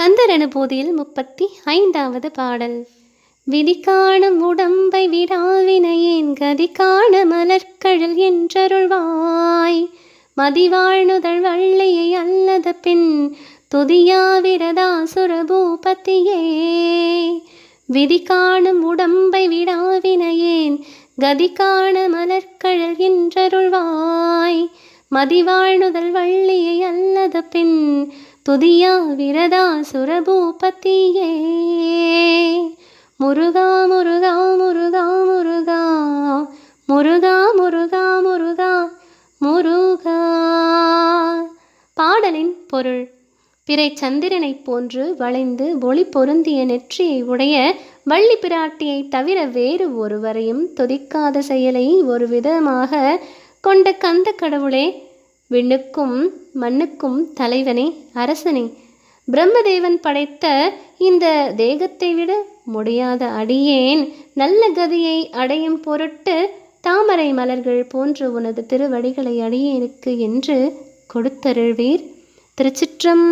கந்தர் அனுபூதியில் முப்பத்தி ஐந்தாவது பாடல். விதி காணும் உடம்பை விடாவினையேன் கதி காண மலர்கழல் என்றருள்வாய். மதிவாழ்நுதழ் வள்ளியை அல்லத பின் துதியாவிரதா சுரபூபத்தியே. விதி காணும் உடம்பை விடாவினையேன் கதி காண மலர்கழல் என்றருள்வாய். மதிவாழ்நுதல் வள்ளியை அல்லத பின் துதியா விரதா சுரபூபத்தியே. முருகா முருகா முருகா முருகா முருகா முருகா முருகா முருகா. பாடலின் பொருள். பிறை சந்திரனைப் போன்று வளைந்து ஒளி பொருந்திய நெற்றியை உடைய வள்ளி பிராட்டியை தவிர வேறு ஒருவரையும் துதிக்காத செயலை ஒரு விதமாக கொண்ட கந்த கடவுளே விண்ணுக்கும் மண்ணுக்கும் தலைவனே அரசனே. பிரம்மதேவன் படைத்த இந்த தேகத்தை விட முடியாத அடியேன் நல்ல கதியை அடையும் பொருட்டு தாமரை மலர்கள் போன்ற உனது திருவடிகளை அடியேனுக்கு என்று கொடுத்தருள்வீர். திருச்சிற்றம்